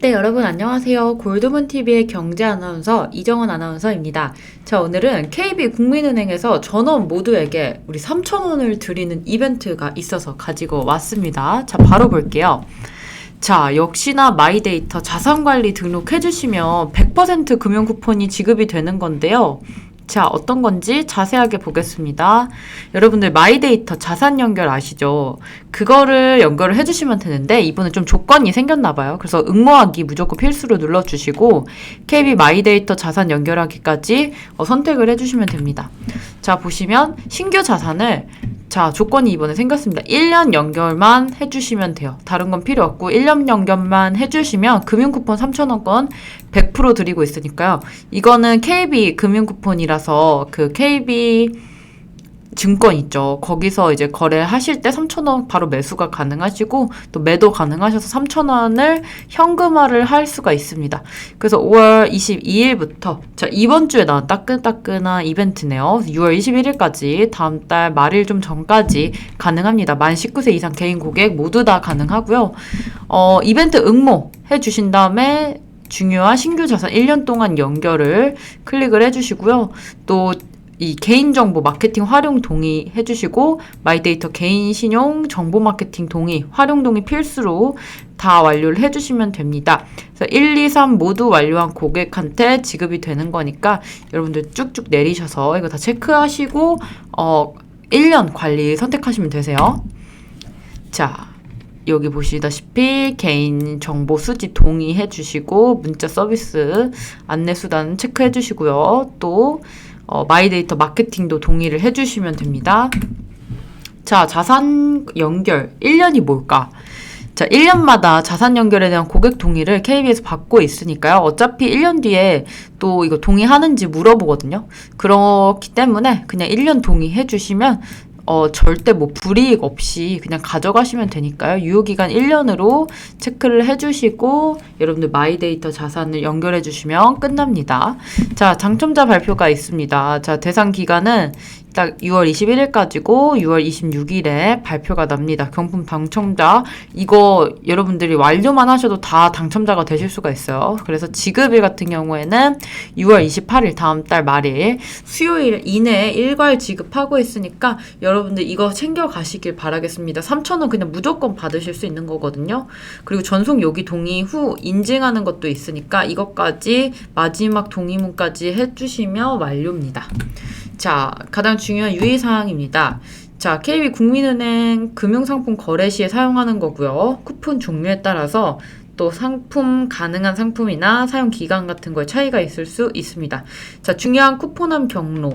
네, 여러분 안녕하세요. 골드문TV의 경제 아나운서 이정원 아나운서입니다. 자, 오늘은 KB 국민은행에서 전원 모두에게 우리 3,000원을 드리는 이벤트가 있어서 가지고 왔습니다. 자, 바로 볼게요. 자, 역시나 마이데이터 자산관리 등록해주시면 100% 금융 쿠폰이 지급이 되는 건데요. 자, 어떤 건지 자세하게 보겠습니다. 여러분들 마이데이터 자산 연결 아시죠? 그거를 연결을 해주시면 되는데 이번에 좀 조건이 생겼나 봐요. 그래서 응모하기 무조건 필수로 눌러주시고 KB 마이데이터 자산 연결하기까지 어, 선택을 해주시면 됩니다. 자, 보시면 신규 자산을 자, 조건이 이번에 생겼습니다. 1년 연결만 해주시면 돼요. 다른 건 필요 없고, 1년 연결만 해주시면 금융쿠폰 3,000원권 100% 드리고 있으니까요. 이거는 KB 금융쿠폰이라서 그 KB 증권 있죠. 거기서 이제 거래하실 때 3,000원 바로 매수가 가능하시고 또 매도 가능하셔서 3,000원을 현금화를 할 수가 있습니다. 그래서 5월 22일부터 자 이번 주에 나온 따끈따끈한 이벤트네요. 6월 21일까지 다음 달 말일 좀 전까지 가능합니다. 만 19세 이상 개인 고객 모두 다 가능하고요. 어 이벤트 응모 해 주신 다음에 중요한 신규 자산 1년 동안 연결을 클릭을 해주시고요. 또 이 개인정보 마케팅 활용 동의 해주시고 마이데이터 개인 신용 정보 마케팅 동의 활용 동의 필수로 다 완료를 해주시면 됩니다. 그래서 1, 2, 3 모두 완료한 고객한테 지급이 되는 거니까 여러분들 쭉쭉 내리셔서 이거 다 체크하시고 어 1년 관리 선택하시면 되세요. 자, 여기 보시다시피 개인 정보 수집 동의해 주시고 문자 서비스 안내 수단 체크해 주시고요. 또 어, 마이데이터 마케팅도 동의를 해 주시면 됩니다. 자, 자산 연결 1년이 뭘까? 자, 1년마다 자산 연결에 대한 고객 동의를 KB에서 받고 있으니까요. 어차피 1년 뒤에 또 이거 동의하는지 물어보거든요. 그렇기 때문에 그냥 1년 동의해 주시면 어, 절대 뭐 불이익 없이 그냥 가져가시면 되니까요. 유효기간 1년으로 체크를 해주시고 여러분들 마이데이터 자산을 연결해 주시면 끝납니다. 자, 당첨자 발표가 있습니다. 자, 대상 기간은 딱 6월 21일까지고 6월 26일에 발표가 납니다. 경품 당첨자 이거 여러분들이 완료만 하셔도 다 당첨자가 되실 수가 있어요. 그래서 지급일 같은 경우에는 6월 28일 다음 달 말일 수요일 이내에 일괄 지급하고 있으니까 여러분들 이거 챙겨 가시길 바라겠습니다. 3,000원 그냥 무조건 받으실 수 있는 거거든요. 그리고 전송 요기 동의 후 인증하는 것도 있으니까 이것까지 마지막 동의문까지 해주시면 완료입니다. 자, 가장 중요한 유의사항입니다. 자, KB 국민은행 금융상품 거래 시에 사용하는 거고요. 쿠폰 종류에 따라서 또 상품 가능한 상품이나 사용 기간 같은 거에 차이가 있을 수 있습니다. 자, 중요한 쿠폰함 경로.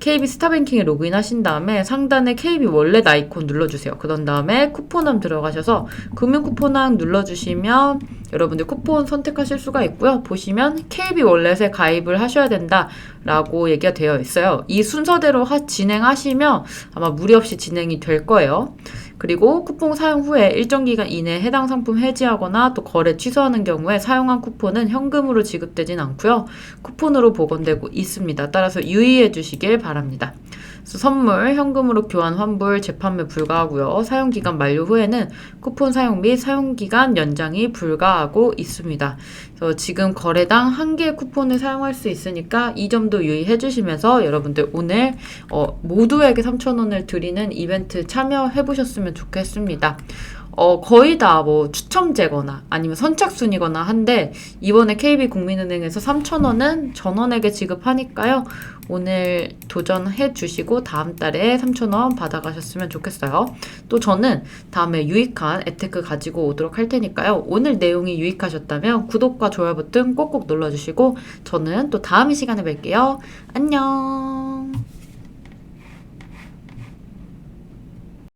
KB 스타뱅킹에 로그인하신 다음에 상단에 KB 월렛 아이콘 눌러주세요. 그런 다음에 쿠폰함 들어가셔서 금융 쿠폰함 눌러주시면 여러분들 쿠폰 선택하실 수가 있고요. 보시면 KB 월렛에 가입을 하셔야 된다라고 얘기가 되어 있어요. 이 순서대로 하, 진행하시면 아마 무리 없이 진행이 될 거예요. 그리고 쿠폰 사용 후에 일정 기간 이내에 해당 상품 해지하거나 또 거래 취소하는 경우에 사용한 쿠폰은 현금으로 지급되진 않고요. 쿠폰으로 복원되고 있습니다. 따라서 유의해 주시길 바랍니다. 선물, 현금으로 교환, 환불, 재판매 불가하고요. 사용 기간 만료 후에는 쿠폰 사용 및 사용 기간 연장이 불가하고 있습니다. 그래서 지금 거래당 한 개의 쿠폰을 사용할 수 있으니까 이 점도 유의해 주시면서 여러분들 오늘 어, 모두에게 3,000원을 드리는 이벤트 참여해 보셨으면 좋겠습니다. 어, 거의 다 뭐 추첨제거나 아니면 선착순이거나 한데 이번에 KB 국민은행에서 3,000원은 전원에게 지급하니까요. 오늘 도전해 주시고 다음 달에 3,000원 받아가셨으면 좋겠어요. 또 저는 다음에 유익한 혜테크 가지고 오도록 할 테니까요. 오늘 내용이 유익하셨다면 구독과 좋아요 버튼 꼭꼭 눌러주시고 저는 또 다음 시간에 뵐게요. 안녕.